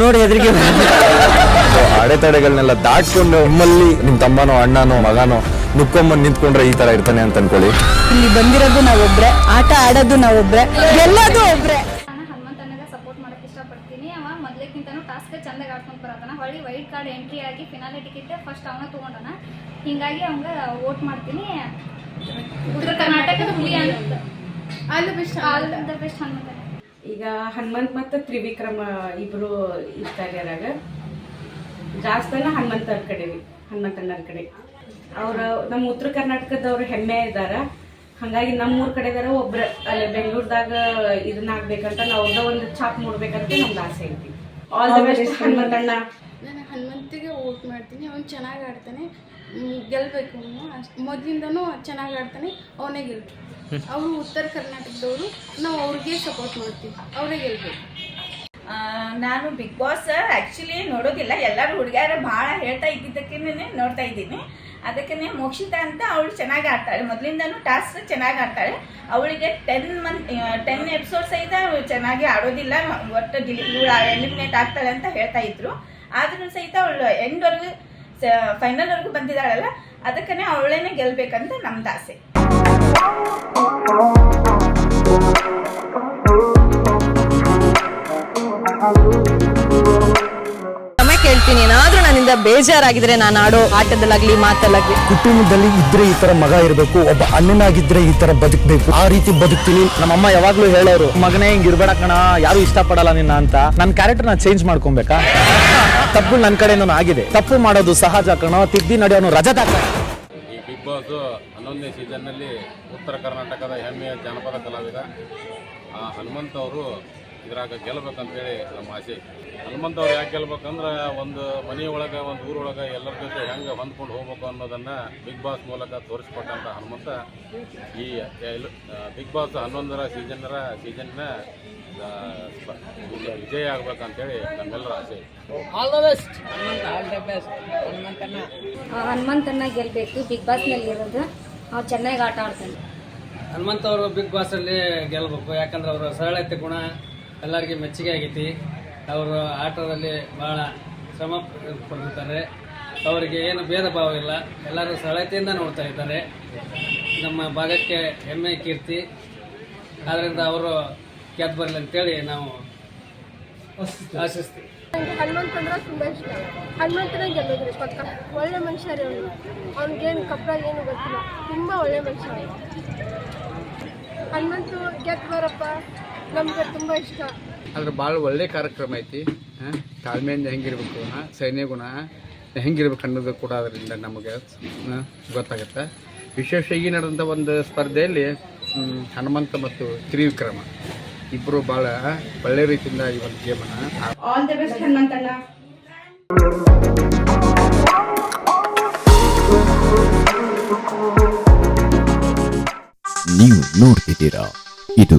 ನೋಡಿ ಅಡೆತಡೆಗಳನ್ನೆಲ್ಲ ದಾಟ್ಕೊಂಡು ನಿಮ್ಮಲ್ಲಿ ನಿಮ್ ತಮ್ಮನೋ ಅಣ್ಣನೋ ಮಗನೋ ನುಕ್ಕೊಂಬಂದ್ ನಿಂತ್ಕೊಂಡ್ರೆ ಈ ತರ ಇರ್ತಾನೆ ಅಂತ ಅನ್ಕೊಳ್ಳಿ ಇಲ್ಲಿ ಬಂದಿರೋದು ನಾವೊಬ್ರೆ ಆಟ ಆಡೋದು ನಾವೊಬ್ರೆ ಎಲ್ಲದೂ ಒಬ್ರೆ. ನಾನು ವೈಟ್ ಕಾರ್ಡ್ ಎಂಟ್ರಿ ಆಗಿ ಫಿನಾಲೆ ಟಿಕೆಟ್ ಫಸ್ಟ್ ಅವನ ತಗೊಂಡನ. ಹಿಂಗಾಗಿ ಅವಂಗ ವೋಟ್ ಮಾಡ್ತೀನಿ. ಉತ್ತರ ಕರ್ನಾಟಕದ ಹುಲಿ ಅಂತ. All the best all the best Hanumantha ಈಗ ಹನುಮಂತ್ ಮತ್ತು ತ್ರಿವಿಕ್ರಮ ಇಬ್ರು ಇರ್ತಾರೆ ಜಾಸ್ತಿ ಜಾಸ್ತಿನ ಹನುಮಂತರ ಕಡೆ ಹನುಮಂತಣ್ಣರ ಕಡೆ. ಅವ್ರ ನಮ್ಮ ಉತ್ತರ ಕರ್ನಾಟಕದವ್ರು ಹೆಮ್ಮೆ ಇದ್ದಾರ ಹಂಗಾಗಿ ನಮ್ಮೂರ್ ಕಡೆದಾರ ಒಬ್ರ ಅಲ್ಲಿ ಬೆಂಗಳೂರದಾಗ ಇದನ್ನ ಆಗ್ಬೇಕಂತ ನಾವು ಅವ್ರದ ಒಂದು ಛಾಪ್ ಮೂಡ್ಬೇಕಂತ ನಮ್ದು ಆಸೆ ಐತಿ. ಆಲ್ ದ ಬೆಸ್ಟ್ ಹನುಮಂತಣ್ಣ ನಾನು ಹನುಮಂತಿಗೆ ವೋಟ್ ಮಾಡ್ತೀನಿ ಅವನು ಚೆನ್ನಾಗಿ ಆಡ್ತಾನೆ ಗೆಲ್ಲಬೇಕು ಗೆಲ್ಬೇಕು ಅವನು. ಅಷ್ಟು ಮೊದಲಿಂದನೂ ಚೆನ್ನಾಗಿ ಆಡ್ತಾನೆ ಅವನೇ ಗೆಲ್ಬೇಕು. ಅವರು ಉತ್ತರ ಕರ್ನಾಟಕದವರು ನಾವು ಅವ್ರಿಗೆ ಸಪೋರ್ಟ್ ಮಾಡ್ತೀವಿ ಅವರೇ ಗೆಲ್ಬೇಕು. ಆ, ನಾನು ಬಿಗ್ ಬಾಸ್ ಆ್ಯಕ್ಚುಲಿ ನೋಡೋದಿಲ್ಲ ಎಲ್ಲರೂ ಹುಡುಗಿಯರು ಭಾಳ ಹೇಳ್ತಾ ಇದ್ದಿದ್ದಕ್ಕೇನೆ ನೋಡ್ತಾ ಇದ್ದೀನಿ. ಅದಕ್ಕೇ ಮೋಕ್ಷಿತಾ ಅಂತ ಅವಳು ಚೆನ್ನಾಗಿ ಆಡ್ತಾಳೆ. ಮೊದಲಿಂದನೂ ಟಾಸ್ಕ್ ಚೆನ್ನಾಗಿ ಆಡ್ತಾಳೆ. ಅವಳಿಗೆ ಟೆನ್ ಮಂತ್ ಟೆನ್ ಎಪಿಸೋಡ್ಸ್ ಸಹಿತ ಚೆನ್ನಾಗಿ ಆಡೋದಿಲ್ಲ. ಒಟ್ಟು ಡಿಲಿ ಎಲಿಮಿನೇಟ್ ಆಗ್ತಾಳೆ ಅಂತ ಹೇಳ್ತಾ ಇದ್ರು. ಆದ್ರೂ ಸಹಿತ ಅವಳು ಎಂಡ್ವರೆಗೂ ಫೈನಲ್ವರೆಗೂ ಬಂದಿದ್ದಾಳಲ್ಲ ಅದಕ್ಕೇ ಅವಳೇನೆ ಗೆಲ್ಬೇಕಂತ ನಮ್ದು ಆಸೆ. ನನ್ನಿಂದ ಬೇಜಾರಾಗಿದ್ರೆ ನಾನು ಆಡೋ ಆಟದಲ್ಲಾಗ್ಲಿ ಮಾತಲ್ಲಾಗ್ಲಿ. ಕುಟುಂಬದಲ್ಲಿ ಇದ್ರೆ ಈ ತರ ಮಗ ಇರಬೇಕು ಒಬ್ಬ ಅಣ್ಣನಾಗಿದ್ರೆ ಈ ತರ ಬದುಕಬೇಕು. ಆ ರೀತಿ ಬದುಕ್ತೀನಿ. ನಮ್ಮಮ್ಮ ಯಾವಾಗ್ಲೂ ಹೇಳೋರು ಮಗನೇ ಹಿಂಗ್ ಇರ್ಬೇಡ ಕಣ ಯಾರು ಇಷ್ಟಪಡಲ್ಲ ನಿನ್ನ ಅಂತ. ನನ್ನ ಕ್ಯಾರೆಕ್ಟರ್ನ ಚೇಂಜ್ ಮಾಡ್ಕೊಬೇಕಾ? ತಪ್ಪು ನನ್ನ ಕಡೆನೂ ಆಗಿದೆ. ತಪ್ಪು ಮಾಡೋದು ಸಹಜ ಕಣ ತಿದ್ದಿ ನಡೆಯೋನು ರಜತ ಕಣ. ಈ ಬಿಗ್ ಬಾಸ್ ಹನ್ನೊಂದನೇ ಸೀಸನ್ನಲ್ಲಿ ಉತ್ತರ ಕರ್ನಾಟಕದ ಹೆಮ್ಮೆಯ ಜಾನಪದ ಕಲಾವಿದ ಆ ಹನುಮಂತ ಅವರು ಇದ್ರಾಗ ಗೆಲ್ಬೇಕಂತೇಳಿ ನಮ್ಮ ಆಸೆ. ಹನುಮಂತವ್ರು ಯಾಕೆ ಗೆಲ್ಬೇಕಂದ್ರೆ ಒಂದು ಮನೆಯೊಳಗೆ ಒಂದು ಊರೊಳಗೆ ಎಲ್ಲರ ಜೊತೆ ಹೆಂಗೆ ಹೊಂದ್ಕೊಂಡು ಹೋಗ್ಬೇಕು ಅನ್ನೋದನ್ನು ಬಿಗ್ ಬಾಸ್ ಮೂಲಕ ತೋರಿಸ್ಕೊಟ್ಟಂಥ ಹನುಮಂತ. ಈ ಬಿಗ್ ಬಾಸ್ ಹನ್ನೊಂದರ ಸೀಸನ್ನರ ಸೀಸನ್ನ ವಿಜಯ ಆಗ್ಬೇಕಂತೇಳಿ ನಮ್ಮೆಲ್ಲರ ಆಸೆ. ಹನುಮಂತನ ಗೆಲ್ಬೇಕು. ಬಿಗ್ ಬಾಸ್ನಲ್ಲಿ ಇರೋದು ಅವ್ನು ಚೆನ್ನಾಗಿ ಆಟ ಆಡ್ತಾನೆ ಹನುಮಂತ ಅವರು ಬಿಗ್ ಬಾಸ್ ಅಲ್ಲಿ ಗೆಲ್ಬೇಕು. ಯಾಕಂದ್ರೆ ಅವರ ಸರಳತೆ ಗುಣ ಎಲ್ಲರಿಗೆ ಮೆಚ್ಚುಗೆ ಆಗೈತಿ. ಅವರು ಆಟದಲ್ಲಿ ಬಹಳ ಶ್ರಮ ಪಡ್ತಾರೆ ಅವರಿಗೆ ಏನು ಭೇದ ಭಾವ ಇಲ್ಲ. ಎಲ್ಲರೂ ಸರಳತೆಯಿಂದ ನೋಡ್ತಾ ಇದ್ದಾರೆ. ನಮ್ಮ ಭಾಗಕ್ಕೆ ಹೆಮ್ಮೆ ಕೀರ್ತಿ. ಆದ್ದರಿಂದ ಅವರು ಗೆದ್ದು ಬರಲಿ ಅಂತೇಳಿ ನಾವು ಆಶಿಸ್ತೀವಿ. ನನಗೆ ಹನುಮಂತ ಅಂದ್ರೆ ತುಂಬ ಇಷ್ಟ. ಹನುಮಂತನ ಗೆಲ್ಲೋದ್ರಿ ಪಕ್ಕ. ಒಳ್ಳೆ ಮನುಷ್ಯ ರೀ ಅವನು. ಅವ್ನಿಗೇನು ಕಪ್ಪಳ ಏನು ಗೊತ್ತಿಲ್ಲ. ತುಂಬ ಒಳ್ಳೆ ಮನುಷ್ಯ ಹನುಮಂತು ಗೆದ್ದು ಬರಪ್ಪ. ನಮ್ಗೆ ತುಂಬ ಇಷ್ಟ. ಅದ್ರ ಭಾಳ ಒಳ್ಳೆ ಕಾರ್ಯಕ್ರಮ ಐತಿ. ತಾಳ್ಮೆಯಿಂದ ಹೆಂಗಿರ್ಬೇಕು ಸೈನ್ಯ ಗುಣ ಹೆಂಗಿರ್ಬೇಕು ಅನ್ನೋದು ಕೂಡ ಅದರಿಂದ ನಮಗೆ ಗೊತ್ತಾಗುತ್ತೆ. ವಿಶೇಷ ಈಗ ನಡೆದಂಥ ಒಂದು ಸ್ಪರ್ಧೆಯಲ್ಲಿ ಹನುಮಂತ ಮತ್ತು ತ್ರಿವಿಕ್ರಮ. ಇಬ್ಬರು ಭಾಳ ಒಳ್ಳೆ ರೀತಿಯಿಂದ ಈ ಒಂದು ಗೇಮನ್ನು ಆಲ್ ದ ಬೆಸ್ಟ್ ಹನುಮಂತಣ್ಣ ನೀವು ನೋಡ್ತಿದ್ದೀರಾ ಇದು